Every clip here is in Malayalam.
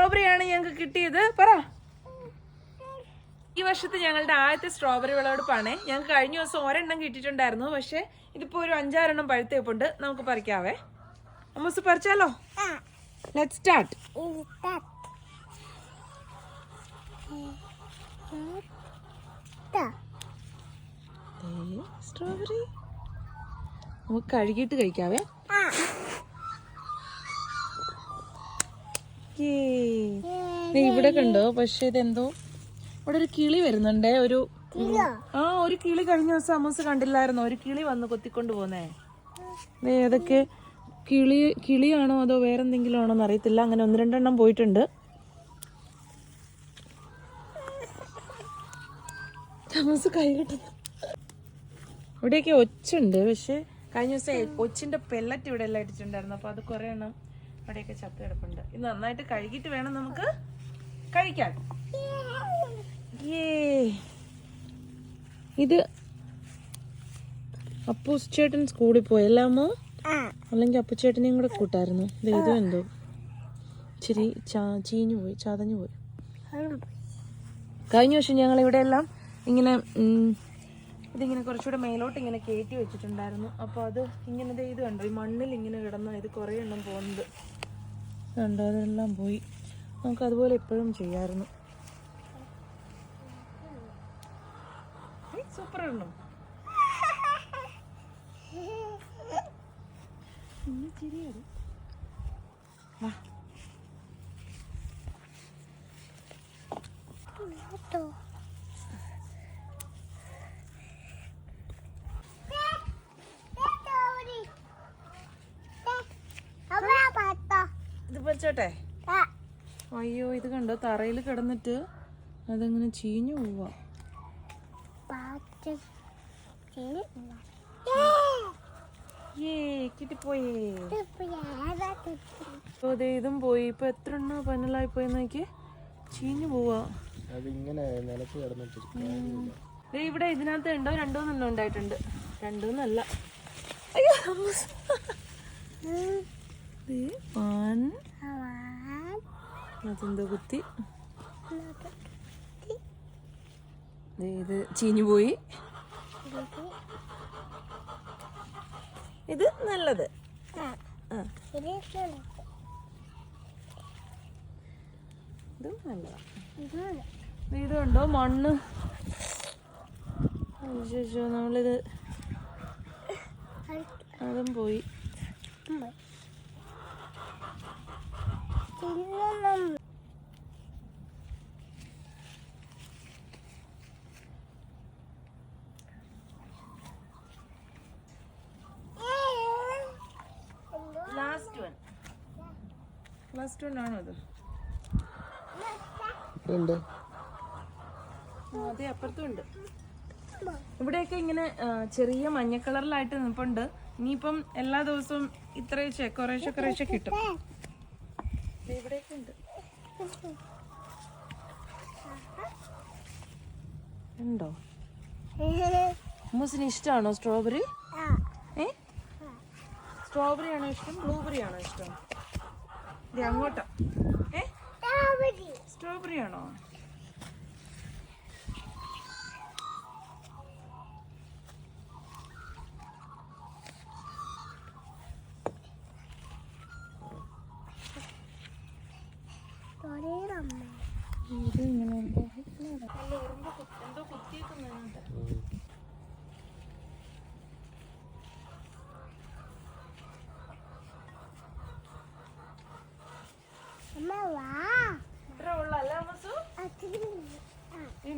സ്ട്രോബെറിയാണ് ഞങ്ങൾക്ക് കിട്ടിയത്. പറ. ഈ വർഷത്തെ ഞങ്ങളുടെ ആദ്യത്തെ സ്ട്രോബെറി വിളവെടുപ്പാണ്. ഞങ്ങൾക്ക് കഴിഞ്ഞ ദിവസം ഒരെണ്ണം കിട്ടിയിട്ടുണ്ടായിരുന്നു. പക്ഷേ ഇതിപ്പോ ഒരു അഞ്ചാറെണ്ണം പഴുത്തേപ്പുണ്ട് നമുക്ക് പറിക്കാവേ. അമ്മസ് പറിച്ചാലോ? ലെറ്റ് സ്റ്റാർട്ട് സ്ട്രോബെറി നമുക്ക് കഴുകിയിട്ട് കഴിക്കാവേ. ഇവിടെ കണ്ടോ? പക്ഷെ ഇതെന്തോ? ഇവിടെ ഒരു കിളി വരുന്നുണ്ടേ. ഒരു ആ ഒരു കിളി കഴിഞ്ഞ ദിവസം അമ്മൂസ് കണ്ടില്ലായിരുന്നോ? ഒരു കിളി വന്ന് കൊത്തിക്കൊണ്ട് പോന്നേ. ഏതൊക്കെ കിളി കിളിയാണോ അതോ വേറെന്തെങ്കിലും ആണോ എന്ന് അറിയത്തില്ല. അങ്ങനെ ഒന്ന് രണ്ടെണ്ണം പോയിട്ടുണ്ട്. അമ്മൂസ് കൈ കിട്ടുന്നു. ഇവിടെയൊക്കെ ഒച്ചുണ്ട്. പക്ഷെ കഴിഞ്ഞ ദിവസം ഒച്ചിന്റെ പെല്ലറ്റ് ഇവിടെ എല്ലാം ഇട്ടിട്ടുണ്ടായിരുന്നു. അപ്പൊ അത് കുറെ എണ്ണം ഇവിടെയൊക്കെ ചത്ത് കിടപ്പുണ്ട്. ഇത് നന്നായിട്ട് കഴുകിയിട്ട് വേണം നമുക്ക് കഴിക്കാൻ. ഇത് അപ്പൂസ് ചേട്ടൻ സ്കൂളിൽ പോയല്ലാമോ അല്ലെങ്കിൽ അപ്പുച്ചേട്ടനെയും കൂടെ കൂട്ടായിരുന്നു. ദേ ഇതും എന്തോ. ഇച്ചിരി ചീഞ്ഞു പോയി ചതഞ്ഞു പോയി. കഴിഞ്ഞ വർഷം ഞങ്ങൾ ഇവിടെ എല്ലാം ഇങ്ങനെ ഇതിങ്ങനെ കുറച്ചുകൂടെ മേലോട്ട് ഇങ്ങനെ കയറ്റി വെച്ചിട്ടുണ്ടായിരുന്നു. അപ്പോൾ അത് ഇങ്ങനെ ഇത് കണ്ടോ? ഈ മണ്ണിൽ ഇങ്ങനെ കിടന്ന ഇത് കുറേ എണ്ണം പോകുന്നത്. കണ്ടോ? അതെല്ലാം പോയി. നമുക്ക് അതുപോലെ എപ്പോഴും ചെയ്യാമായിരുന്നു സൂപ്പർ എണ്ണം വാ. ഇത് പറിച്ചോട്ടെ അയ്യോ ഇത് കണ്ടോ? തറയിൽ കിടന്നിട്ട് അതങ്ങനെ ചീഞ്ഞു പോവാ. കിട്ടിപ്പോയേ. ഇതും പോയി. ഇപ്പൊ എത്ര എണ്ണ പനലായി പോയി നോക്കി ചീഞ്ഞു പോവാ. ഇവിടെ ഇതിനകത്ത് ഉണ്ടോ രണ്ടോ എണ്ണം ഉണ്ടായിട്ടുണ്ട്. രണ്ടോന്നല്ല. അയ്യോ. ദേ, one. അതെന്തോ കുത്തി. ഇത് ചീഞ്ഞു പോയി. ഇത് നല്ലത്. ആ. ഇതും മണ്ണ്. അയ്യോ നമ്മളിത് അതും പോയി ലാസ്റ്റ് വൺ ലാസ്റ്റ് ടു ആണോ അത് ഉണ്ട് അതെ അപ്പുറത്തും ഉണ്ട്. ഇവിടെയൊക്കെ ഇങ്ങനെ ചെറിയ മഞ്ഞ കളറിലായിട്ട് നിൽപ്പുണ്ട്. ഇനിയിപ്പം എല്ലാ ദിവസവും ഇത്രയൊക്കെ കുറേശ്ശെ കുറേശ്ശെ കിട്ടും. ദേ ഇവിടെയൊക്കെ ഉണ്ട്. ഉണ്ടോ? ഇഷ്ടമാണോ സ്ട്രോബെറി ഏ? സ്ട്രോബെറി ആണോ ഇഷ്ടം? ബ്ലൂബെറി ആണോ ഇഷ്ടം? അങ്ങോട്ടാ. ഏ? സ്ട്രോബെറി ആണോ ഇത് ഇങ്ങനെ എന്തോ എന്തോ കുത്തിയേക്കുന്നുണ്ട് ഇത്ര ഉള്ള അല്ല അമ്മസു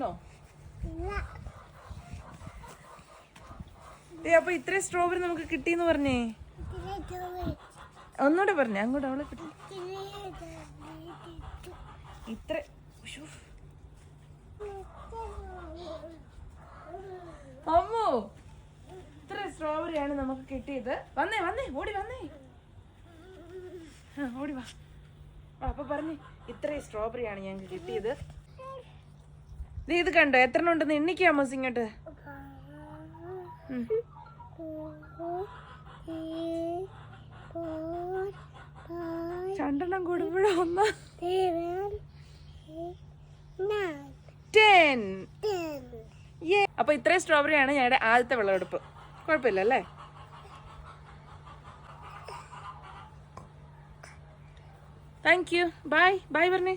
വീണോ ഏ അപ്പൊ ഇത്രയും സ്ട്രോബെറി നമുക്ക് കിട്ടിയെന്ന് പറഞ്ഞേ? ഒന്നുകൂടെ പറഞ്ഞേ അങ്ങോട്ട് അവളെ കിട്ടി. ഇത്ര. അമ്മോ ഇത്ര സ്ട്രോബെറി ആണ് നമുക്ക് കിട്ടിയത്. വന്നേ വന്നേ ഓടി വന്നേ. ഓടി വാ. അപ്പൊ പറഞ്ഞേ ഇത്രയും സ്ട്രോബെറി ആണ് ഞങ്ങൾക്ക് കിട്ടിയത്. ദേ ഇത് കണ്ടോ? എത്ര ഉണ്ടെന്ന്? എണ്ണിക്കാമോ ഇങ്ങോട്ട്. ചണ്ടെണ്ണം കൂടുമ്പോഴോ ഒന്ന് അപ്പൊ ഇത്രയും സ്ട്രോബെറി ആണ് ഞങ്ങളുടെ ആദ്യത്തെ വിളവെടുപ്പ്. കുഴപ്പമില്ല അല്ലേ? താങ്ക് യു ബൈ ബൈ പറഞ്ഞേ.